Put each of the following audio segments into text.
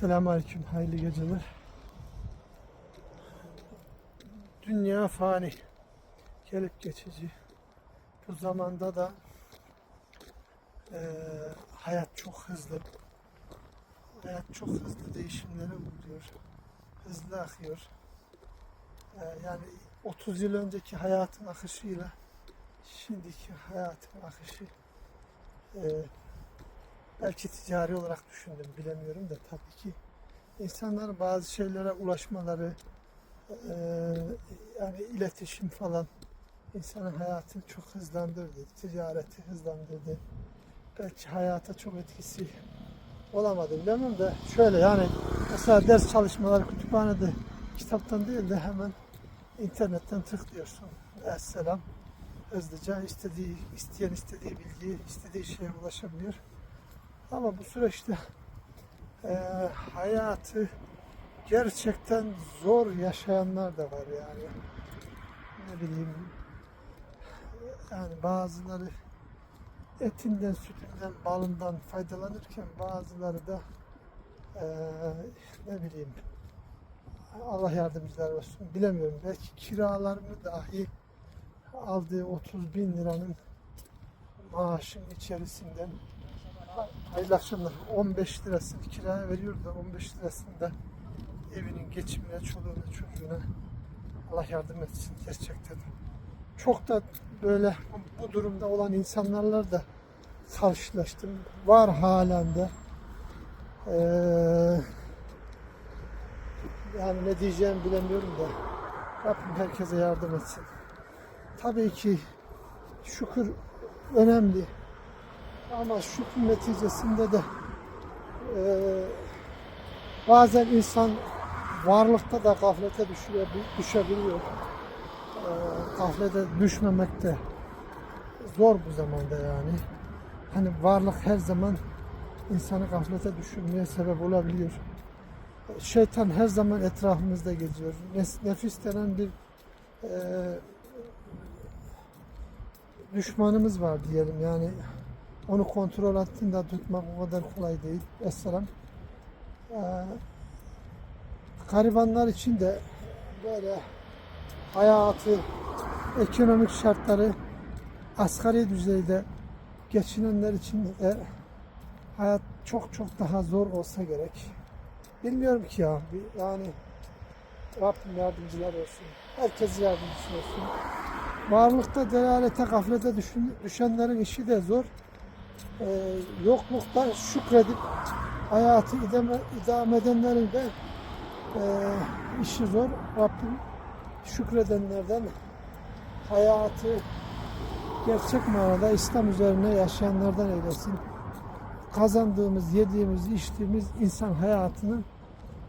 Selamünaleyküm, hayırlı geceler. Dünya fani, gelip geçici. Bu zamanda da eee, hayat çok hızlı. Hayat çok hızlı değişimlere uğruyor. Hızlı akıyor. Eee, yani 30 yıl önceki hayatın akışıyla şimdiki hayatın akışı eee belki ticari olarak düşündüm bilemiyorum da tabii ki insanların bazı şeylere ulaşmaları eee, yani iletişim falan insanın hayatını çok hızlandırdı, ticareti hızlandırdı. Belki hayata çok etkisi olamadı bilemem de şöyle yani mesela ders çalışmaları kütüphanede kitaptan değil de hemen internetten tıklıyorsun. Esselam hızlıca istediği isteyen istediği bilgiyi istediği şeye ulaşabiliyor. Ama bu süreçte eee, hayatı gerçekten zor yaşayanlar da var yani. Ne bileyim yani bazıları etinden, sütünden, balından faydalanırken bazıları da eee, ne bileyim Allah yardımcılar olsun bilemiyorum belki kiralarını dahi aldığı 30 bin liranın maaşın içerisinden hayırlı akşamlar 15 lirasını kiraya veriyor da 15 lirasını da evinin geçimine, çoluğuna, çocuğuna Allah yardım etsin gerçekten. Çok da böyle bu durumda olan insanlarla da karşılaştım. Var halen de. Ee, yani ne diyeceğimi bilemiyorum da Rabbim herkese yardım etsin. Tabii ki şükür önemli. Ama şükür neticesinde de eee, bazen insan varlıkta da gaflete düşebiliyor. Eee gaflete düşmemek de zor bu zamanda yani. Hani varlık her zaman insanı gaflete düşürmeye sebep olabiliyor. Şeytan her zaman etrafımızda geziyor. Nefis denen bir eee, düşmanımız var diyelim yani onu kontrol altında tutmak o kadar kolay değil. Vesselam. Ee, garibanlar için de böyle hayatı, ekonomik şartları asgari düzeyde geçinenler için de hayat çok çok daha zor olsa gerek. Bilmiyorum ki ya. Yani Rabbim yardımcılar olsun. Herkes yardımcısı olsun. Varlıkta delalete, gaflete düşün- düşenlerin işi de zor. Ee, yoklukta şükredip hayatı idame, idame edenlerin de e, işi zor. Rabbim şükredenlerden hayatı gerçek manada İslam üzerine yaşayanlardan eylesin. Kazandığımız, yediğimiz, içtiğimiz insan hayatının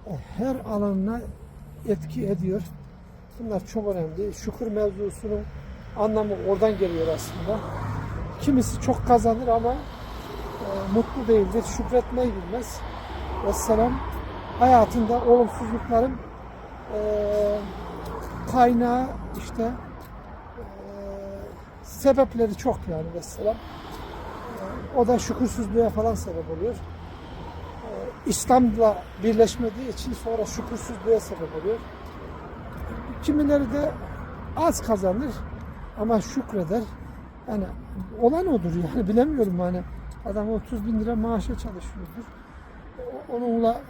e, her alanına etki ediyor. Bunlar çok önemli. Şükür mevzusunun anlamı oradan geliyor aslında. Kimisi çok kazanır ama e, mutlu değildir, şükretmeyi bilmez. Vesselam hayatında olumsuzlukların e, kaynağı işte e, sebepleri çok yani vesselam. E, o da şükürsüzlüğe falan sebep oluyor. E, İslam'la birleşmediği için sonra şükürsüzlüğe sebep oluyor. Kimileri de az kazanır ama şükreder. Yani olan odur yani bilemiyorum hani adam 30 bin lira maaşa çalışıyordur. Onunla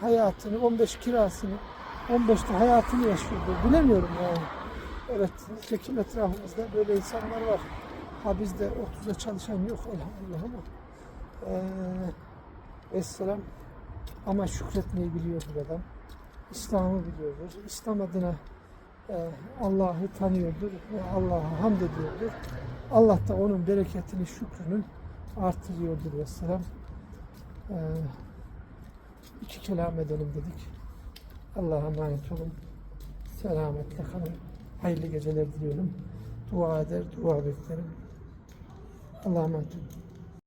hayatını, 15 kirasını, 15'te hayatını yaşıyordur. Bilemiyorum yani. Evet, nitekim etrafımızda böyle insanlar var. Ha bizde 30'a çalışan yok elhamdülillah ama Esselam ama şükretmeyi biliyor bu adam. İslam'ı biliyordur. İslam adına Allah'ı tanıyordur ve Allah'a hamd ediyordur. Allah da onun bereketini, şükrünü artırıyordur vesselam. E, iki kelam edelim dedik. Allah'a emanet olun. Selametle kalın. Hayırlı geceler diliyorum. Dua eder, dua beklerim. Allah'a emanet olun.